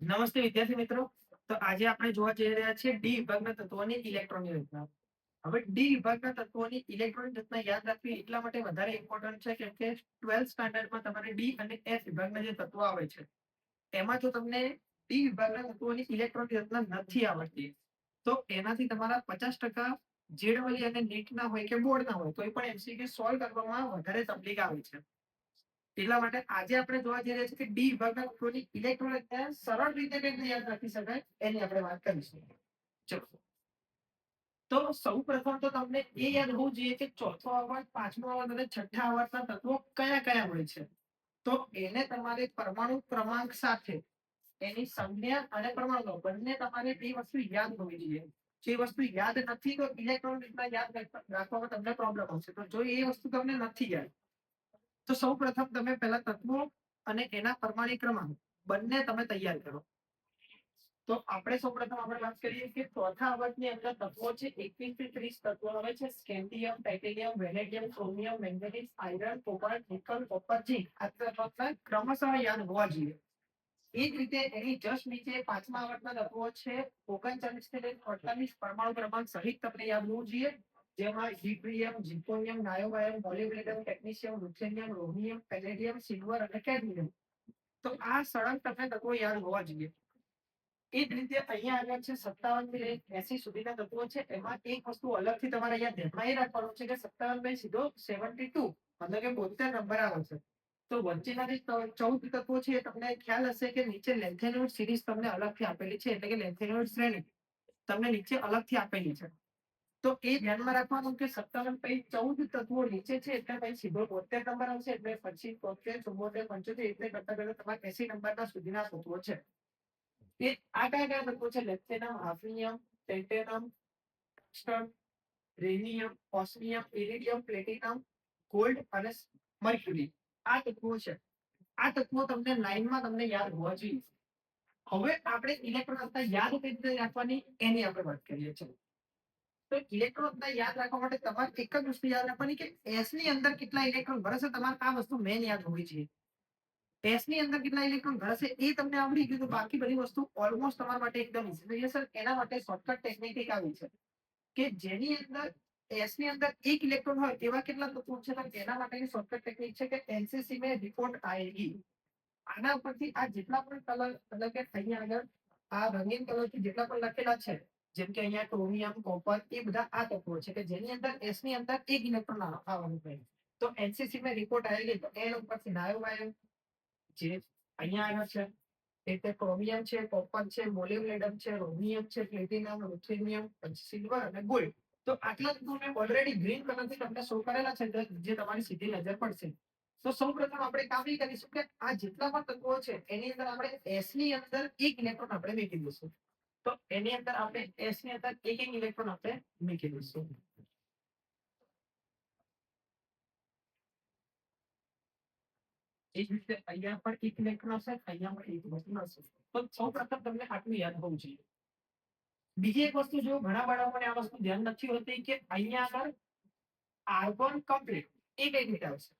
નમસ્તે વિદ્યાર્થી મિત્રો. તો આજે આપણે જોવા જઈ રહ્યા છીએ ડી વિભાગના તત્વોની ઇલેક્ટ્રોનની રચના. હવે ડી વિભાગના તત્વોની ઇલેક્ટ્રોનિક રચના યાદ રાખવી એટલા માટે વધારે ઇમ્પોર્ટન્ટ છે કેમ કે ટ્વેલ્થ સ્ટાન્ડર્ડમાં તમારે ડી અને એફ વિભાગના જે તત્વો આવે છે, એમાં જો તમને ડી વિભાગના તત્વોની ઇલેક્ટ્રોનિક રચના નથી આવડતી. તો એનાથી તમારા પચાસ ટકા જેડવલી અને નીટ ના હોય કે બોર્ડ ના હોય તો એ પણ એમસીક્યુ સોલ્વ કરવામાં વધારે તકલીફ આવે છે. એટલા માટે આજે આપણે જોવા જઈ રહ્યા છીએ કે ડી વિભાગના તત્વોની ઇલેક્ટ્રોનિક સરળ રીતે કઈ યાદ રાખી શકાય એની આપણે વાત કરીશું. ચલો. તો સૌ પ્રથમ તો તમને એ યાદ હોવું જોઈએ કે ચોથો અવાજ પાંચમો અવાજ અને છઠ્ઠા અવાજના તત્વો કયા કયા હોય છે? તો એને તમારે પરમાણુ ક્રમાંક સાથે એની સંજ્ઞા અને પરમાણુ બંને તમારે એ વસ્તુ યાદ હોવી જોઈએ. જે વસ્તુ યાદ નથી તો ઇલેક્ટ્રોન યાદ રાખ- રાખવામાં તમને પ્રોબ્લેમ હશે તો જો એ વસ્તુ તમને નથી યાદ તો સૌ પ્રથમ તમે પહેલા તત્વો અને એના પરમાણુ ક્રમાંક બંને તમે તૈયાર કરો. તો આપણે સૌ પ્રથમ આપણે વાત કરીએ કે ચોથા અવધની અંદર તત્વો છે, એકવીસથી ત્રીસ તત્વો આવે છે. Scandium, titanium vanadium chromium, manganese, iron, cobalt, nickel, copper, zinc આ તત્વોના ક્રમશઃ યાદ હોવા જોઈએ. એ જ રીતે એની જસ્ટ નીચે પાંચમા આવર્તના તત્વો છે, ઓગણચાલીસથી લઈને અડતાલીસ પરમાણુ ક્રમાંક સહિત તમને યાદ હોવું જોઈએ. જેમાં ઝીપ્રિયમ zirconium niobium molybdenum technetium ruthenium rhodium palladium silver અને કેડમિયમ તો આ સળંગ તમને તત્વો યાદ હોવા જોઈએ. એ જ રીતે અહીંયા આગળ છે સત્તાવનથી એસી સુધીના તત્વો છે. એમાં એક વસ્તુ અલગથી તમારે અહીંયા ધ્યાનમાં એ રાખવાનું છે કે સત્તાવન બાય સીધો સેવન્ટી ટુ, મતલબ કે બોતેર નંબર આવે છે. તો વચ્ચેના જે ચૌદ તત્વો છે એ તમને ખ્યાલ હશે કે નીચે લેન્થેનોઇડ સિરીઝ તમને અલગથી આપેલી છે, એટલે કે લેન્થેનોઇડ શ્રેણી. તમને નીચે અલગથી આપેલી છે. તો એ ધ્યાનમાં રાખવાનું કે સત્તાવન પછી ચૌદ તત્વો નીચે છે એટલે પછી સીધો બોતેર નંબર આવશે એટલે પછી તોતેર ચુમ્બોતેર પંચોતેર એટલે કરતા કરતા તમારા એસી નંબરના સુધીના તત્વો છે. એ આ કયા કયા તત્વો છે? Lanthanum hafnium tantalum tungsten rhenium osmium iridium platinum gold અને મર્ક્યુરી આ તત્વો છે. આ તત્વો તમને લાઈનમાં તમને યાદ હોવા જોઈએ. હવે આપણે ઇલેક્ટ્રોન યાદ કઈ રીતે રાખવાની? એની આપણે વાત કરીએ છીએ. તો ઇલેક્ટ્રોન યાદ રાખવા માટે તમારે એક જ વસ્તુ યાદ રાખવાની કે એસની અંદર કેટલા ઇલેક્ટ્રોન ભરશે, તમારે આ વસ્તુ મેન યાદ હોવી જોઈએ. એસની અંદર કેટલા ઇલેક્ટ્રોન ભરશે એ તમને આવડી ગયું, તો બાકી બધી વસ્તુ ઓલમોસ્ટ તમારા માટે એકદમ સર એના માટે શોર્ટકટ ટેકનિક એક આવી છે કે જેની અંદર એસની અંદર એક ઇલેક્ટ્રોન હોય એવા કેટલા તત્વો છે તેના માટેની શોર્ટકટ ટેકનિક છે કે એનસીસી મેં રિપોર્ટ આયેગી આના ઉપરથી આ જેટલા પણ કલર એટલે કે અહીંયા આગળ આ રંગીન કલરથી જેટલા પણ લખેલા છે જેમ કે અહીંયા ક્રોમિયમ, કોપર એ બધા આ તત્વો છે કે જેની અંદર એસની અંદર એક ઇલેક્ટ્રોન આવવાનું પડે તો એનસીસી માં રિપોર્ટ આવેલી તો એન ઉપરથી નાયોબાયમ જે અહીંયા આવ્યો છે એટલે ક્રોમિયમ છે, કોપર છે મોલિબ્ડેનમ છે રોમિયમ છે પ્લેટિનમ રુથેનિયમ સિલ્વર અને ગોલ્ડ તો આટલા મેં ઓલરેડી ગ્રીન કલરથી તમને શો કરેલા છે જે- જે તમારી સીધી નજર પડશે. તો સૌ પ્રથમ આપણે કામ એ કરીશું કે આ જેટલા પણ તત્વો છે, એની અંદર આપણે એસની અંદર એક ઇલેક્ટ્રોન આપણે મૂકી દઈશું. તો એની અંદર આપણે એસની અંદર એક એક ઇલેક્ટ્રોન આપણે મૂકી દઈશું એ જ રીતે અહીંયા પણ એક ઇલેક્ટ્રોન હશે અહીંયા પણ એક ઇલેક્ટ્રોન હશે તો સૌ પ્રથમ તમને આટલું યાદ હોવું જોઈએ બીજી એક વસ્તુ જો ઘણા બાળકોને આ વસ્તુ ધ્યાન નથી હોતી કે અહીંયા આગળ આર્ગોન કમ્પ્લીટ એ કઈ રીતે આવશે.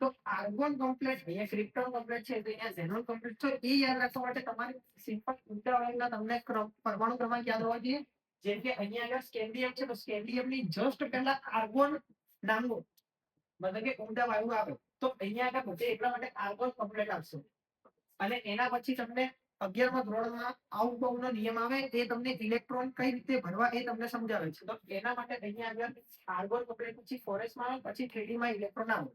તો આર્ગોન કમ્પ્લીટ અહીંયા ક્રિપ્ટોન કમ્પ્લીટ છે, તો અહીંયા ઝેનોન કમ્પ્લીટ તો એ યાદ રાખવા માટે તમારે સિમ્પલ ઉલ્ટાવાળાના તમને પરમાણુ ક્રમાંક યાદ હોવા જોઈએ. જેમ કે અહીંયા આગળ સ્કેન્ડિયમ છે, તો સ્કેન્ડિયમની જસ્ટ પહેલા આર્ગોન નામનો મતલબ કે ઊંડા વાયુ આવે. તો અહીંયા આગળ બધે એટલા માટે આર્ગોન કમ્પ્લીટ આવશે. અને એના પછી તમને અગિયારમા ધોરણમાં આઉટબાઉન્ડ નો નિયમ આવે, એ તમને ઇલેક્ટ્રોન કઈ રીતે ભરવા એ તમને સમજાવે છે. તો એના માટે અહીંયા આગળ આર્ગોન કમ્પ્લીટ પછી ફોરેસ્ટમાં આવે, પછી થ્રીડીમાં ઇલેક્ટ્રોન આવે.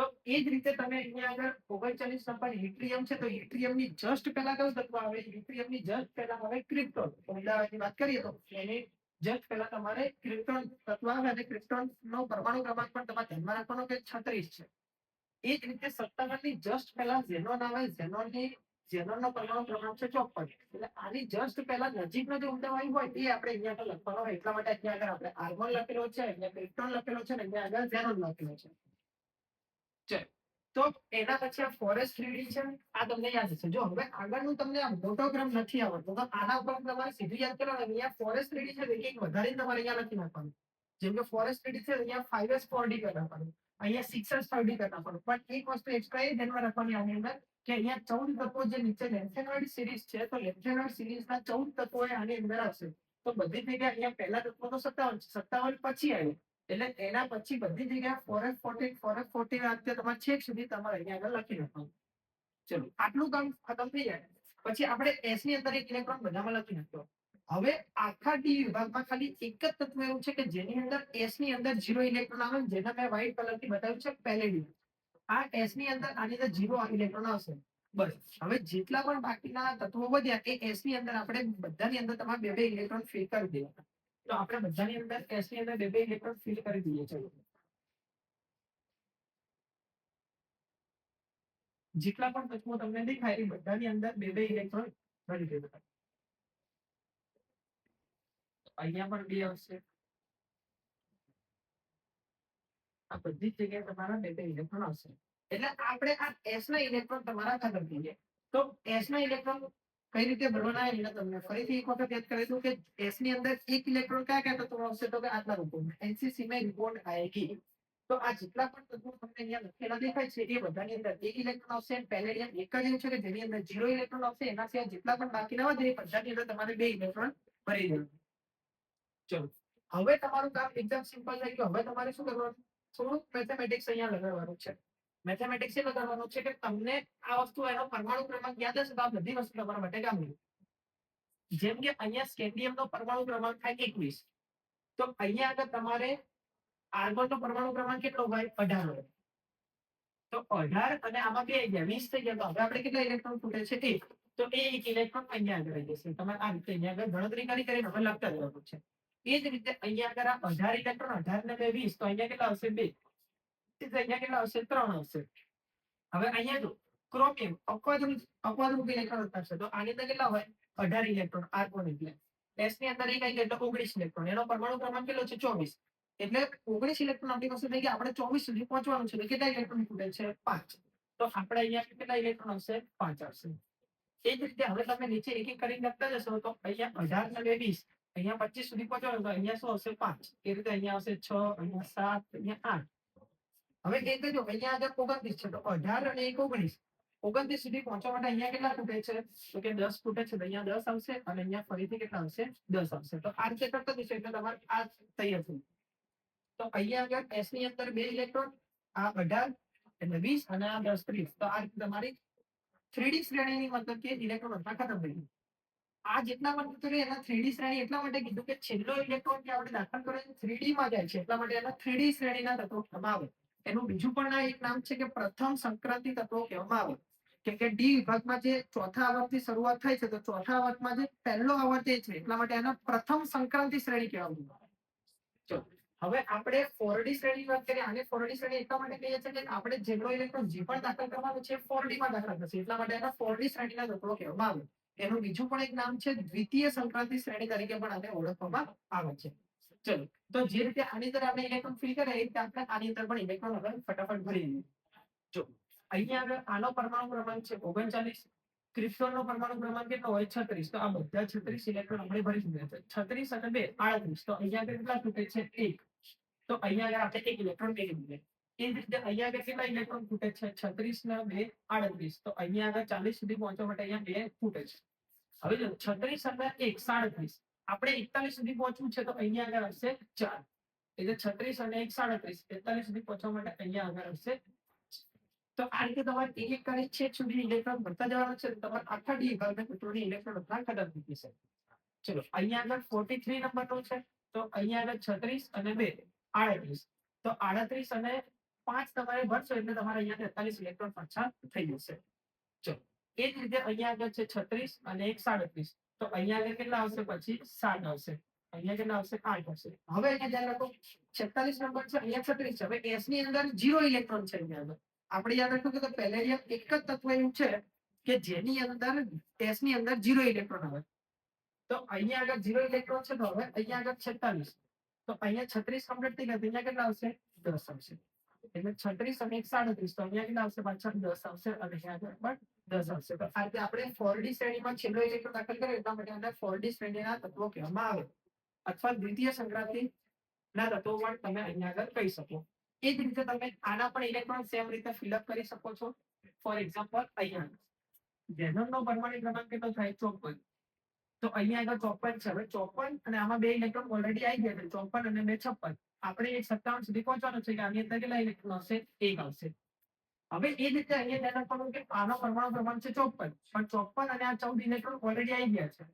તો એ જ રીતે તમે અહીંયા આગળ ઓગણચાલીસ નંબર હિટ્રિયમ છે, તો હિટ્રિયમની જસ્ટ પહેલા કયું તત્વ આવે? હિટ્રિયમની જસ્ટ પહેલા આવે ક્રિપ્ટોન. અમદાવાદની વાત કરીએ તો એની જસ્ટ પહેલા તમારે ક્રિપ્ટોન તત્વ આવે અને ક્રિપ્ટોન નો પરમાણુ ક્રમાંક પણ તમારે ધ્યાનમાં રાખવાનો કે છત્રીસ છે. એ જ રીતે સત્તાવનની જસ્ટ પહેલા ઝેનોન આવે. ઝેનોનની ઝેનોન નો પરમાણુ ક્રમાંક છે ચોપન એટલે આની જસ્ટ પહેલા નજીકનો જે ઊંડા હોય, એ આપણે અહીંયા આગળ લખવાનો હોય. એટલા માટે અહીંયા આગળ આપણે આર્ગોન લખેલો છે, અહીંયા ક્રિપ્ટોન લખેલો છે, અને અહીંયા આગળ ઝેનોન લખેલો છે. તો એના પછી આ ફોરેસ્ટ થ્રીડી છે, આ તમને યાદ હશે. જો હવે આગળનું તમને આ મોટો ક્રમ નથી આવડતો, તો આના ઉપર તમારે સીધું યાદ કરવાનું. અહીંયા ફોરેસ્ટ થ્રીડી છે એક એક વધારે તમારે અહીંયા નથી નાખવાનું. જેમ કે ફોરેસ્ટ થ્રીડી છે, અહીંયા ફાઈવ એસ ફોર ડી કરી નાખવાનું. અહીંયા સિક્સ એસ ફાઈવ ડી કરી નાખવાનું. પણ એક વસ્તુ એક્સ્ટ્રા એ ધ્યાનમાં રાખવાની આની અંદર કે અહીંયા ચૌદ તત્વો જે નીચે લેન્થેનોઇડ સિરીઝ છે, તો લેન્થેનોઇડ સિરીઝના ચૌદ તત્વો આની અંદર આવશે. તો બધી જગ્યાએ અહીંયા પહેલા તત્વો તો સત્તાવન છે. સત્તાવન પછી આવ્યું. એટલે એના પછી બધી જગ્યા ફોરેસ્ટ ફોર્ટી ફોરેસ્ટ ફોર્ટી આ તમારે છેક સુધી તમારે અહીંયા આગળ લખી નાખવાનું. ચલો, આટલું કામ ખતમ થઈ જાય. પછી આપણે એસની અંદર એક ઇલેક્ટ્રોન બધામાં લખી નાખ્યો હવે આખા ડી વિભાગમાં ખાલી એક જ તત્વ એવું છે કે જેની અંદર એસની અંદર ઝીરો ઇલેક્ટ્રોન આવે જેના મેં વ્હાઇટ કલરથી બતાવ્યું છે પેલેડિયમ આ એસની અંદર આની અંદર ઝીરો ઇલેક્ટ્રોન આવશે. બસ. હવે જેટલા પણ બાકીના તત્વો વધ્યા એ એસની અંદર આપણે બધાની અંદર તમારે બે બે ઇલેક્ટ્રોન ફિલ કરી દેવાના. તો આપણે બધાની અંદર કેશની અંદર બે બે ઇલેક્ટ્રોન ફિલ કરી દઈએ ચલો જેટલા પણ તત્વો તમને દેખાય એ બધાની અંદર બે બે ઇલેક્ટ્રોન ભરી દેવાના અહીંયા પણ બે આવશે. આ બધી જ જગ્યાએ તમારા બે બે ઇલેક્ટ્રોન આવશે. એટલે આપણે આ એસ ના ઇલેક્ટ્રોન તમારા ખતમ થઈ તો એસ ના ઇલેક્ટ્રોન કઈ રીતે ભરવાના એટલે તમને? ફરીથી એક વખત યાદ કરી દઉં કે એસની અંદર એક ઇલેક્ટ્રોન કયા કયા તત્વો આવશે તો કે આટલા રૂપોમાં એનસીસી માં રિપોર્ટ આવેગી તો આ જેટલા પણ તત્વો તમને અહીંયા લખેલા દેખાય છે એ બધાની અંદર એક ઇલેક્ટ્રોન આવશે પેલેડિયમ એક જ છે કે જેની અંદર ઝીરો ઇલેક્ટ્રોન આવશે એના સિવાય જેટલા પણ બાકી ના વધે એ બધાની અંદર તમારે બે ઇલેક્ટ્રોન ભરી દેવાનું. ચલો. હવે તમારું કામ એકદમ સિમ્પલ થઈ ગયું. હવે તમારે શું કરવાનું? થોડુંક મેથેમેટિક્સ અહીંયા લગાડવાનું છે. મેથેમેટિક્સ એ લગાડવાનું છે કે તમને આ વસ્તુ એનો પરમાણુ ક્રમાંક યાદ હશે તો આ બધી વસ્તુ તમારા માટે કામ જેમ કે અહીંયા સ્કેન્ડિયમ નો પરમાણુ ક્રમાંક થાય એકવીસ. તો અહીંયા આગળ તમારે આર્ગોન નો પરમાણુ ક્રમાંક કેટલો હોય? અઢાર હોય. તો અઢાર અને આમાં બે ગયા. વીસ થઈ ગયા. તો હવે આપણે કેટલા ઇલેક્ટ્રોન ખૂટે છે? એક. તો એ એક ઇલેક્ટ્રોન અહીંયા આગળ આવી જશે. તમારે આ રીતે અહીંયા આગળ ગણતરી કરી કરીને હવે લખતા જવાનું છે. એ જ રીતે અહીંયા આગળ આ અઢાર ઇલેક્ટ્રોન અઢાર ને બે વીસ. તો અહીંયા કેટલા આવશે? બે. એ જ અહીંયા કેટલા આવશે? ત્રણ આવશે. હવે અહીંયા જો ક્રોમિયમ અપવાદરૂપ અપવાદરૂપ ઇલેક્ટ્રોન થશે તો આની અંદર કેટલા હોય? અઢાર ઇલેક્ટ્રોન આર્ગોન એટલે એસની અંદર એક એટલે ઓગણીસ ઇલેક્ટ્રોન એનો પરમાણુ ક્રમાંક કેટલો છે? ચોવીસ. એટલે ઓગણીસ ઇલેક્ટ્રોન આપણી પાસે થઈ ગયા. આપણે ચોવીસ સુધી પહોંચવાનું છે. કેટલા ઇલેક્ટ્રોન ખૂટે છે? પાંચ. તો આપણે અહીંયા કેટલા ઇલેક્ટ્રોન આવશે? પાંચ આવશે. એ જ રીતે હવે તમે નીચે એક એક કરીને લખતા જશો તો અહીંયા અઢાર ને બે વીસ. અહીંયા પચીસ સુધી પહોંચવાનું તો અહીંયા શું આવશે? પાંચ. એ રીતે અહીંયા આવશે છ, અહીંયા સાત, અહીંયા આઠ. હવે એ કહેજો અહીંયા આગળ ઓગણત્રીસ છે, તો અઢાર અને એક ઓગણીસ. ઓગણત્રીસ સુધી પહોંચવા માટે અહીંયા કેટલા ફૂટે છે? તો કે દસ ફૂટે છે અહીંયા દસ આવશે અને અહીંયા ફરીથી કેટલા આવશે? દસ આવશે. તો આ રીતે કરતા જશો એટલે તમારે આ તૈયાર થયું તો અહીંયા આગળ એસની અંદર બે ઇલેક્ટ્રોન આ અઢાર એટલે વીસ અને આ દસ ત્રીસ. તો આ રીતે તમારી થ્રીડી શ્રેણીની મતલબ કે ઇલેક્ટ્રોન અથવા ખતમ થઈ આ જેટલા માટે કીધું એના થ્રીડી શ્રેણી એટલા માટે કીધું કે છેલ્લો ઇલેક્ટ્રોન જે આપણે દાખલ કરે થ્રીડી માં જાય છે, એટલા માટે એના થ્રીડી શ્રેણીના તત્વો આવે. એનું બીજું પણ એક નામ છે કે પ્રથમ સંક્રાંતિ તત્વો કહેવામાં આવે. કેમ કે ડી વિભાગમાં જે ચોથા આવર્તથી શરૂઆત થાય છે, તો ચોથા આવર્તમાં જે પહેલો આવર્ત એ છે, એટલા માટે એના પ્રથમ સંક્રાંતિ શ્રેણી કહેવામાં આવે. હવે આપણે ફોરડી શ્રેણી વાત કરીએ, આને ફોરડી શ્રેણી એટલા માટે કહીએ છીએ કે આપણે જેટલો ઇલેક્ટ્રોન જે પણ દાખલ કરવાનો છે ફોરડીમાં દાખલ થશે એટલા માટે એના ફોરડી શ્રેણીના તત્વો કહેવામાં આવે. એનું બીજું પણ એક નામ છે, દ્વિતીય સંક્રાંતિ શ્રેણી તરીકે પણ આને ઓળખવામાં આવે છે. ચલો તો જે રીતે આની અંદર આપણે ઇલેક્ટ્રોન ફિલ કરે એ રીતે આપણે આની અંદર પણ ઇલેક્ટ્રોન હવે ફટાફટ ભરી દઈએ જો અહીંયા આગળ આનો પરમાણુ ક્રમાંક છે ઓગણચાલીસ ક્રિપ્ટોન નો પરમાણુ ક્રમાંક કેટલો હોય છત્રીસ તો આ બધા છત્રીસ ઇલેક્ટ્રોન આપણે ભરી દીધા છે છત્રીસ અને બે આડત્રીસ તો અહીંયા આગળ કેટલા તૂટે છે એક તો અહીંયા આગળ આપણે એક ઇલેક્ટ્રોન મેળવી દીધે એ જ રીતે અહીંયા આગળ કેટલા ઇલેક્ટ્રોન તૂટે છે છત્રીસ ના બે આડત્રીસ તો અહીંયા આગળ ચાલીસ સુધી પહોંચવા માટે અહીંયા બે તૂટે છે હવે જો છત્રીસ અને એક સાડત્રીસ આપણે એકતાલીસ સુધી પહોંચવું છે તો અહીંયા આગળ આવશે ચાર. એટલે છત્રીસ અને એક સાડત્રીસ. એકતાલીસ સુધી પહોંચવા માટે અહીંયા આગળ આવશે તો આ રીતે તમારે એક એક કરી છેક સુધી ઇલેક્ટ્રોન ભરતા જવાનું છે. તમારે આખા ડી વિભાગના કુટુંબની ઇલેક્ટ્રોન ભરતા ખતમ થઈ જશે ચલો, અહીંયા આગળ ફોર્ટી થ્રી નંબરનું છે. તો અહીંયા આગળ છત્રીસ અને બે, આડત્રીસ. તો આડત્રીસ અને પાંચ તમારે ભરશો એટલે તમારે અહીંયા તેતાલીસ ઇલેક્ટ્રોન પાછા થઈ જશે. ચલો, એ જ રીતે અહીંયા આગળ છે છત્રીસ અને એક સાડત્રીસ. તો અહીંયા આગળ કેટલા આવશે? પછી સાત આવશે. અહીંયા કેટલા આવશે? આઠ આવશે. હવે અહીંયા ધ્યાન રાખો, છેતાલીસ નંબર છે, અહીંયા છત્રીસ છે. હવે એસની અંદર જીરો ઇલેક્ટ્રોન છે અહીંયા આગળ. આપણે યાદ રાખવું કે પેલેડિયમ એક જ તત્વ એવું છે કે જેની અંદર એસની અંદર જીરો ઇલેક્ટ્રોન આવે. તો અહીંયા આગળ જીરો ઇલેક્ટ્રોન છે તો હવે અહીંયા આગળ છેતાલીસ. તો અહીંયા છત્રીસ કમ્પ્લીટ થઈ ગયા અહીંયા કેટલા આવશે? દસ આવશે. એટલે છત્રીસ અને એક સાડત્રીસ, તો અહીંયા કેટલા આવશે? પાછા દસ આવશે અને અહીંયા આગળ પણ દસ આવશે. આ રીતે આપણે ફોરડી શ્રેણીમાં છેલ્લો ઇલેક્ટ્રોન દાખલ કર્યો, એટલા માટે આને ફોરડી શ્રેણીના તત્વો કહેવામાં આવે. અથવા દ્વિતીય સંક્રાંતિ ના તત્વો પણ તમે અહીંયા આગળ કહી શકો. એ જ રીતે તમે આના પણ ઇલેક્ટ્રોન સેમ રીતે ફિલઅપ કરી શકો છો. ફોર એક્ઝામ્પલ અહીંયા. જેનોમનો પરમાણુ ક્રમાંક કેટલો થાય? ચોપન. તો અહીંયા આગળ ચોપન છે. હવે ચોપન અને આમાં બે ઇલેક્ટ્રોન ઓલરેડી આવી ગયા છે. ચોપન અને બે છપ્પન. આપણે એક સત્તાવન સુધી પહોંચવાનું છે કે આની અંદર કેટલા ઇલેક્ટ્રોન આવશે એક આવશે. હવે એ રીતે અહીંયા ધ્યાન રાખવાનું કે આનો પરમાણુ ક્રમાંક છે ચોપન. પણ ચોપન અને આ ચૌદ ઇલેક્ટ્રોન ઓલરેડી આવી ગયા છે.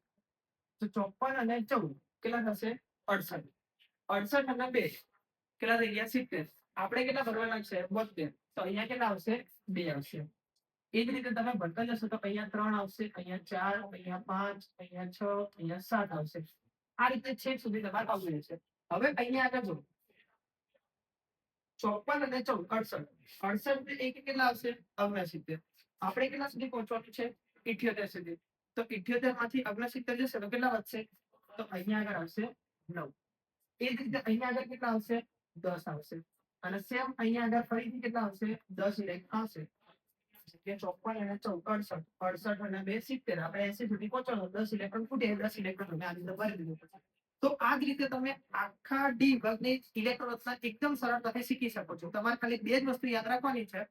તો ચોપન અને ચૌદ કેટલા થશે? અડસઠ. અડસઠ અને બે. કેટલા થઈ ગયા? સિત્તેર. આપણે કેટલા ભરવાના છે? બોતેર તો અહીંયા કેટલા આવશે? બે આવશે. એ જ રીતે તમે ભરતા જશો તો અહીંયા ત્રણ આવશે, અહીંયા ચાર, અહીંયા પાંચ, અહીંયા છ, અહીંયા સાત આવશે. આ રીતે છેક સુધી તમારે આવવું રહેશે. હવે અહીંયા આગળ જો ચોપન અને ચૌદ અડસઠ એક કેટલા આવશે? અગ્નસિત્તેર. આપણે કેટલા સુધી પહોંચવાનું છે? ઇઠ્યોતેર સુધી. તો ઇઠ્યોતેરમાંથી અગ્નસિત્તેર જશે તો કેટલા વધશે? તો અહીંયા આગળ આવશે નવ. એ જ રીતે અહીંયા આગળ કેટલા આવશે? દસ આવશે. અને સેમ અહીંયા આગળ ફરીથી કેટલા આવશે? દસ લેખ આવશે. ચોપન અને ચૌદ અડસઠ અડસઠ અને બે સિત્તેર આપણે એસી સુધી પહોંચવાનું. દસ ઇલેક્ટ્રોન ફૂટે દસ ઇલેક્ટ્રોન તમે આ રીતે ભરી દીધું. તો આ જ રીતે તમે આખા ડી વર્ગને ઇલેક્ટ્રોન રચના એકદમ સરળતાથી શીખી શકો છો. તમારે ખાલી બે જ વસ્તુ યાદ રાખવાની છે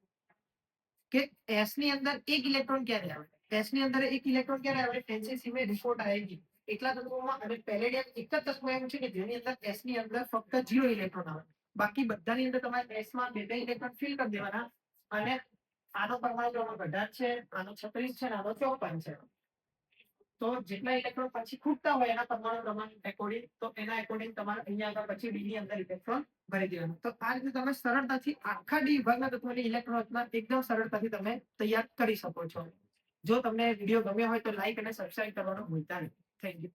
કે એસની અંદર એક ઇલેક્ટ્રોન ક્યારે આવે? એસની અંદર એક ઇલેક્ટ્રોન ક્યારે આવે? એનસીસી માં રિપોર્ટ આવેગી એટલા તત્વોમાં અને પેલેડિયમ એક જ તત્વ એવું છે કે જેની અંદર એસની અંદર ફક્ત જીરો ઇલેક્ટ્રોન આવે. બાકી બધાની અંદર તમારે એસમાં બે બે ઇલેક્ટ્રોન ફિલ કરી દેવાના. અને આનો પરમાણુ ક્રમાંક અઢાર છે, આનો છત્રીસ છે, અને આનો ચોપન છે. તો જેટલા ઇલેક્ટ્રોન પછી ખૂટતા હોય એના પરમાણુ પ્રમાણ એકોર્ડિંગ તો એના એકોર્ડિંગ તમારે અહીંયા આગળ પછી ડી અંદર ઇલેક્ટ્રોન ભરી દેવાનું. તો આ રીતે તમે સરળતાથી આખા ડી વિભાગના તત્વોની ઇલેક્ટ્રોન રચના એકદમ સરળતાથી તમે તૈયાર કરી શકો છો. જો તમને વીડિયો ગમ્યો હોય તો લાઈક અને સબસ્ક્રાઇબ કરવાનું ભૂલતા નહીં. Thank you